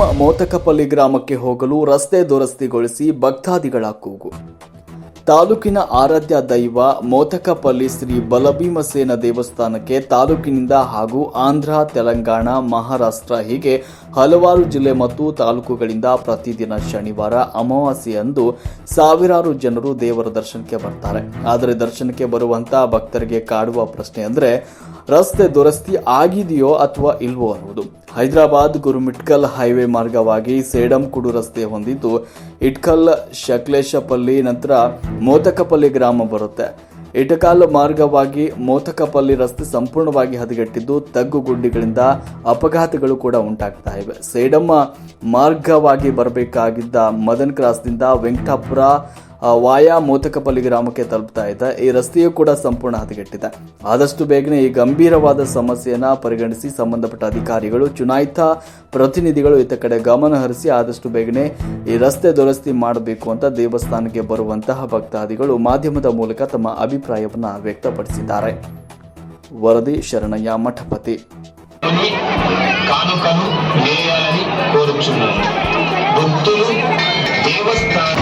ಮೋತಕಪಲ್ಲಿ ಗ್ರಾಮಕ್ಕೆ ಹೋಗಲು ರಸ್ತೆ ದುರಸ್ತಿಗೊಳಿಸಿ ಭಕ್ತಾದಿಗಳ ಕೂಗು. ತಾಲೂಕಿನ ಆರಾಧ್ಯ ದೈವ ಮೋತಕಪಲ್ಲಿ ಶ್ರೀ ಬಲಭೀಮಸೇನ ದೇವಸ್ಥಾನಕ್ಕೆ ತಾಲೂಕಿನಿಂದ ಹಾಗೂ ಆಂಧ್ರ, ತೆಲಂಗಾಣ, ಮಹಾರಾಷ್ಟ್ರ ಹೀಗೆ ಹಲವಾರು ಜಿಲ್ಲೆ ಮತ್ತು ತಾಲೂಕುಗಳಿಂದ ಪ್ರತಿದಿನ ಶನಿವಾರ ಅಮಾವಾಸ್ಯೆಯಂದು ಸಾವಿರಾರು ಜನರು ದೇವರ ದರ್ಶನಕ್ಕೆ ಬರ್ತಾರೆ. ಆದರೆ ದರ್ಶನಕ್ಕೆ ಬರುವಂತಹ ಭಕ್ತರಿಗೆ ಕಾಡುವ ಪ್ರಶ್ನೆ ಅಂದ್ರೆ ರಸ್ತೆ ದುರಸ್ತಿ ಆಗಿದೆಯೋ ಅಥವಾ ಇಲ್ವೋ ಅನ್ನುವುದು ಹೈದರಾಬಾದ್ ಗುರುಮಿಟ್ಕಲ್ ಹೈವೇ ಮಾರ್ಗವಾಗಿ ಸೇಡಂಕುಡು ರಸ್ತೆ ಹೊಂದಿದ್ದು, ಇಟ್ಕಲ್ ಶಕ್ಲೇಶಪಲ್ಲಿ ನಂತರ ಮೋತಕಪಲ್ಲಿ ಗ್ರಾಮ ಬರುತ್ತೆ. ಇಟಕಾಲ್ ಮಾರ್ಗವಾಗಿ ಮೋತಕಪಲ್ಲಿ ರಸ್ತೆ ಸಂಪೂರ್ಣವಾಗಿ ಹದಗೆಟ್ಟಿದ್ದು, ತಗ್ಗು ಗುಂಡಿಗಳಿಂದ ಅಪಘಾತಗಳು ಕೂಡ ಉಂಟಾಗ್ತಾ ಇವೆ. ಸೇಡಮ್ಮ ಮಾರ್ಗವಾಗಿ ಬರಬೇಕಾಗಿದ್ದ ಮದನ್ ಕ್ರಾಸ್ನಿಂದ ವೆಂಕಟಾಪುರ ವಾಯಾ ಮೋತಕಪಲ್ಲಿ ಗ್ರಾಮಕ್ಕೆ ತಲುಪ್ತಾ ಇದೆ ಈ ರಸ್ತೆಯು ಕೂಡ ಸಂಪೂರ್ಣ ಹದಗೆಟ್ಟಿದೆ ಆದಷ್ಟು ಬೇಗನೆ ಈ ಗಂಭೀರವಾದ ಸಮಸ್ಯೆಯನ್ನ ಪರಿಗಣಿಸಿ ಸಂಬಂಧಪಟ್ಟ ಅಧಿಕಾರಿಗಳು ಚುನಾಯಿತ ಪ್ರತಿನಿಧಿಗಳು ಇತ್ತ ಕಡೆ ಗಮನ ಹರಿಸಿ ಆದಷ್ಟು ಬೇಗನೆ ಈ ರಸ್ತೆ ದುರಸ್ತಿ ಮಾಡಬೇಕು ಅಂತ ದೇವಸ್ಥಾನಕ್ಕೆ ಬರುವಂತಹ ಭಕ್ತಾದಿಗಳು ಮಾಧ್ಯಮದ ಮೂಲಕ ತಮ್ಮ ಅಭಿಪ್ರಾಯವನ್ನ ವ್ಯಕ್ತಪಡಿಸಿದ್ದಾರೆ ವರದಿ ಶರಣಯ್ಯ ಮಠಪತಿ అని కానుకను వేయాలని కోరుచున్నాను భక్తులు దేవస్థాన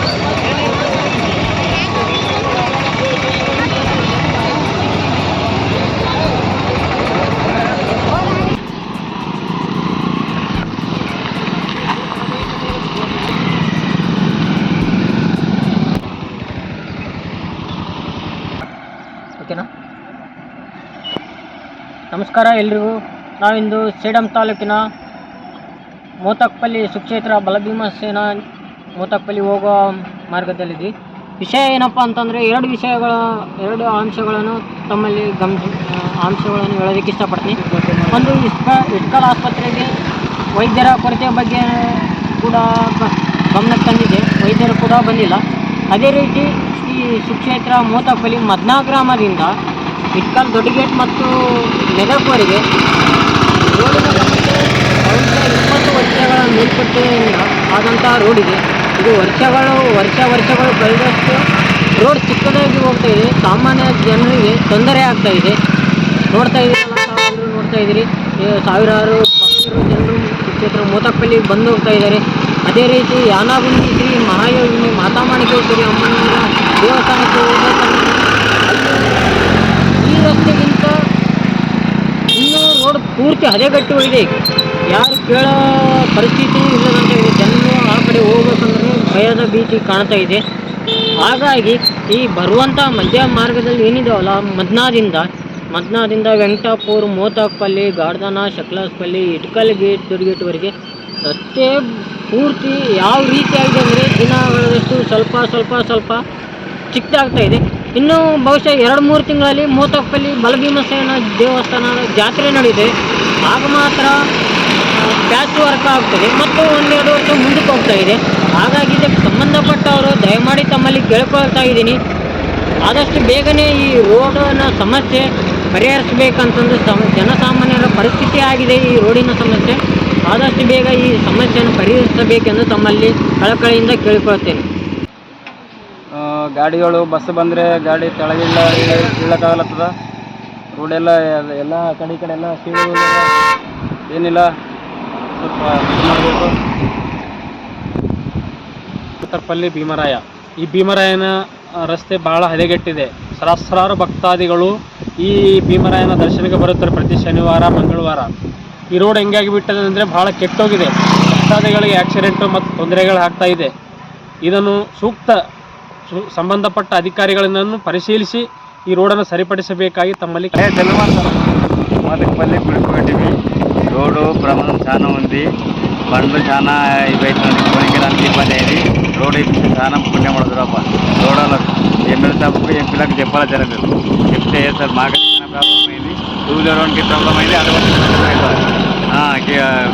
ಓಕೆನಾ? ನಮಸ್ಕಾರ ಎಲ್ರಿಗೂ. ನಾವಿಂದು ಸೇಡಂ ತಾಲೂಕಿನ ಮೋತಕ್ಪಲ್ಲಿ ಸುಕ್ಷೇತ್ರ ಬಲಭೀಮಸೇನ ಮೋತಕ್ಪಲ್ಲಿ ಹೋಗೋ ಮಾರ್ಗದಲ್ಲಿದ್ವಿ. ವಿಷಯ ಏನಪ್ಪ ಅಂತಂದರೆ ಎರಡು ವಿಷಯಗಳ, ಎರಡು ಅಂಶಗಳನ್ನು ತಮ್ಮಲ್ಲಿ ಗಮ್ ಅಂಶಗಳನ್ನು ಹೇಳೋದಕ್ಕೆ ಇಷ್ಟಪಡ್ತೀನಿ. ಒಂದು ಇಸ್ಕ ಇಟ್ಕಲ್ ಆಸ್ಪತ್ರೆಗೆ ವೈದ್ಯರ ಕೊರತೆ ಬಗ್ಗೆ ಕೂಡ ಗಮನಕ್ಕೆ ತಂದಿದೆ. ವೈದ್ಯರು ಕೂಡ ಬಂದಿಲ್ಲ. ಅದೇ ರೀತಿ ಸುಕ್ಷೇತ್ರ ಮೋತಪಲ್ಲಿ ಮದ್ನಾ ಗ್ರಾಮದಿಂದ ಇಟ್ಕಲ್ ದೊಡ್ಡಗೇಟ್ ಮತ್ತು ನೆಲಪೂರಿಗೆ ರೋಡಿನ ಇಪ್ಪತ್ತು ವರ್ಷಗಳ ಆದಂತಹ ರೋಡ್ ಇದೆ ಇದು ವರ್ಷಗಳು, ವರ್ಷ ವರ್ಷಗಳು ಬೆಳೆದಷ್ಟು ರೋಡ್ ಚಿಕ್ಕದಾಗಿ ಹೋಗ್ತಾ ಇದೆ. ಸಾಮಾನ್ಯ ಜನರಿಗೆ ತೊಂದರೆ ಆಗ್ತಾ ಇದೆ. ನೋಡ್ತಾ ಇದ್ದೀರಲ್ಲ ನೋಡ್ತಾ ಇದ್ದೀರಿ. ಸಾವಿರಾರು ಜನರು ಕ್ಷೇತ್ರ ಮೋತಪ್ಪಲ್ಲಿ ಬಂದು ಹೋಗ್ತಾ ಇದ್ದಾರೆ. ಅದೇ ರೀತಿ ಯಾನಾಗುಂದಿ ಶ್ರೀ ಮಹಾಯೋಗಿನಿ ಮಾತಾಮಾಣಿಕೇಶ್ವರಿ ಅಮ್ಮನವರ ದೇವಸ್ಥಾನಕ್ಕೆ ಹೋಗಬೇಕಂದ್ರೆ ಈ ರಸ್ತೆಗಿಂತ ಇನ್ನೂ ಹದೆಗಟ್ಟು ಹದಗೆಟ್ಟು ಇದೆ ಯಾರು ಕೇಳೋ ಪರಿಸ್ಥಿತಿ ಇಲ್ಲದಂತೆ ಇದೆ. ಜನರು ಆ ಕಡೆ ಹೋಗ್ಬೇಕಂದ್ರೆ ಭಯದ ಭೀತಿ ಕಾಣ್ತಾ ಇದೆ. ಹಾಗಾಗಿ ಈ ಬರುವಂಥ ಮಧ್ಯ ಮಾರ್ಗದಲ್ಲಿ ಏನಿದಾವಲ್ಲ, ಮದ್ನಾದಿಂದ ಮದ್ನಾದಿಂದ ವೆಂಕಟಾಪುರ ಮೋತಾಕ್ಪಲ್ಲಿ, ಗಾರ್ದನ, ಶಕ್ಲಾಸ್ಪಲ್ಲಿ, ಇಟ್ಕಲ್ ಗೇಟ್ ದುರ್ಗೇಟ್ವರೆಗೆ ರಸ್ತೆ ಪೂರ್ತಿ ಯಾವ ರೀತಿಯಾಗಿದೆ ಅಂದರೆ ದಿನಗಳಷ್ಟು ಸ್ವಲ್ಪ ಸ್ವಲ್ಪ ಸ್ವಲ್ಪ ಚಿಕ್ಕದಾಗ್ತಾ ಇದೆ. ಇನ್ನು ಬಹುಶಃ ಎರಡು ಮೂರು ತಿಂಗಳಲ್ಲಿ ಮೂತಪ್ಪಲ್ಲಿ ಬಲಭೀಮಸೇನ ದೇವಸ್ಥಾನದ ಜಾತ್ರೆ ನಡೆಯುತ್ತೆ. ಆಗ ಮಾತ್ರ ಪ್ಯಾಚ್ ವರ್ಕ್ ಆಗ್ತದೆ ಮತ್ತು ಒಂದೆರಡು ವರ್ಷ ಮುಂದಕ್ಕೆ ಹೋಗ್ತಾ ಇದೆ. ಹಾಗಾಗಿ ಇದಕ್ಕೆ ಸಂಬಂಧಪಟ್ಟವರು ದಯಮಾಡಿ ತಮ್ಮಲ್ಲಿ ಕೇಳ್ಕೊಳ್ತಾ ಇದ್ದೀನಿ. ಆದಷ್ಟು ಬೇಗನೆ ಈ ರೋಡಿನ ಸಮಸ್ಯೆ ಪರಿಹರಿಸಬೇಕಂತಂದು ಸಮ, ಜನಸಾಮಾನ್ಯರ ಪರಿಸ್ಥಿತಿ ಆಗಿದೆ ಈ ರೋಡಿನ ಸಮಸ್ಯೆ. ಆದಷ್ಟು ಬೇಗ ಈ ಸಮಸ್ಯೆಯನ್ನು ಪರಿಹರಿಸಬೇಕೆಂದು ತಮ್ಮಲ್ಲಿ ಕಳಕಳಿಯಿಂದ ಕೇಳಿಕೊಳ್ತೇನೆ. ಗಾಡಿಗಳು ಬಸ್ ಬಂದರೆ ಗಾಡಿ ಕೆಳಗಿಲ್ಲ ಬೀಳಕ್ಕಾಗಲತ್ತದ ರೋಡೆಲ್ಲ ಎಲ್ಲ ಎಲ್ಲ ಕಡೆ ಈ ಕಡೆ ಎಲ್ಲ ಸೀಳು ಏನಿಲ್ಲ. ಸ್ವಲ್ಪ ಮಾಡಬೇಕು. ಭೀಮರಾಯ. ಈ ಭೀಮರಾಯನ ರಸ್ತೆ ಭಾಳ ಹದಗೆಟ್ಟಿದೆ. ಸಹಸ್ರಾರು ಭಕ್ತಾದಿಗಳು ಈ ಭೀಮರಾಯನ ದರ್ಶನಕ್ಕೆ ಬರುತ್ತಾರೆ ಪ್ರತಿ ಶನಿವಾರ, ಮಂಗಳವಾರ. ಈ ರೋಡ್ ಹೆಂಗಾಗಿ ಬಿಟ್ಟದೆ ಅಂದರೆ ಭಾಳ ಕೆಟ್ಟೋಗಿದೆ. ಭಕ್ತಾದಿಗಳಿಗೆ ಆಕ್ಸಿಡೆಂಟು ಮತ್ತು ತೊಂದರೆಗಳು ಆಗ್ತಾ ಇದೆ. ಇದನ್ನು ಸೂಕ್ತ ಸಂಬಂಧಪಟ್ಟ ಅಧಿಕಾರಿಗಳನ್ನು ಪರಿಶೀಲಿಸಿ ಈ ರೋಡನ್ನು ಸರಿಪಡಿಸಬೇಕಾಗಿ ತಮ್ಮಲ್ಲಿ మాలికపల్లి గుడిపోయింటివి రోడ్డు ప్రమాదం చాలా ఉంది. బండ్లు చాలా ఇవైతుంది కొనికడానికి ఇబ్బంది అయింది. రోడ్డు చాలా పుణ్యం పడుతురప్ప రోడ్లలో ఎమ్మెల్యే తప్పు ఎంపీలకు చెప్పాలా జరగదు చెప్తే సార్ మాకు చాలా ప్రాబ్లం అయింది టూ వీలర్ రోడ్కి ప్రాబ్లం అయింది అది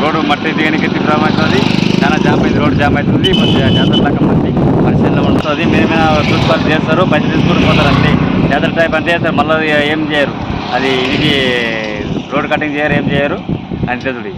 రోడ్డు మట్టి దిగడానికి ప్రాబ్లం అవుతుంది. చాలా జామ్ అయింది రోడ్డు జామ్ అవుతుంది. జాతర లాగా మంది పరిశీలన ఉంటుంది మేమే చూసుకోవాలి చేస్తారు పని తీసుకుని పోతారు అంతే జాతర టైప్ అంటే మళ్ళీ ఏం చేయరు. అది ఇది రోడ్ కటింగ్ చేయరు ఏం చేయరు. అని చూడు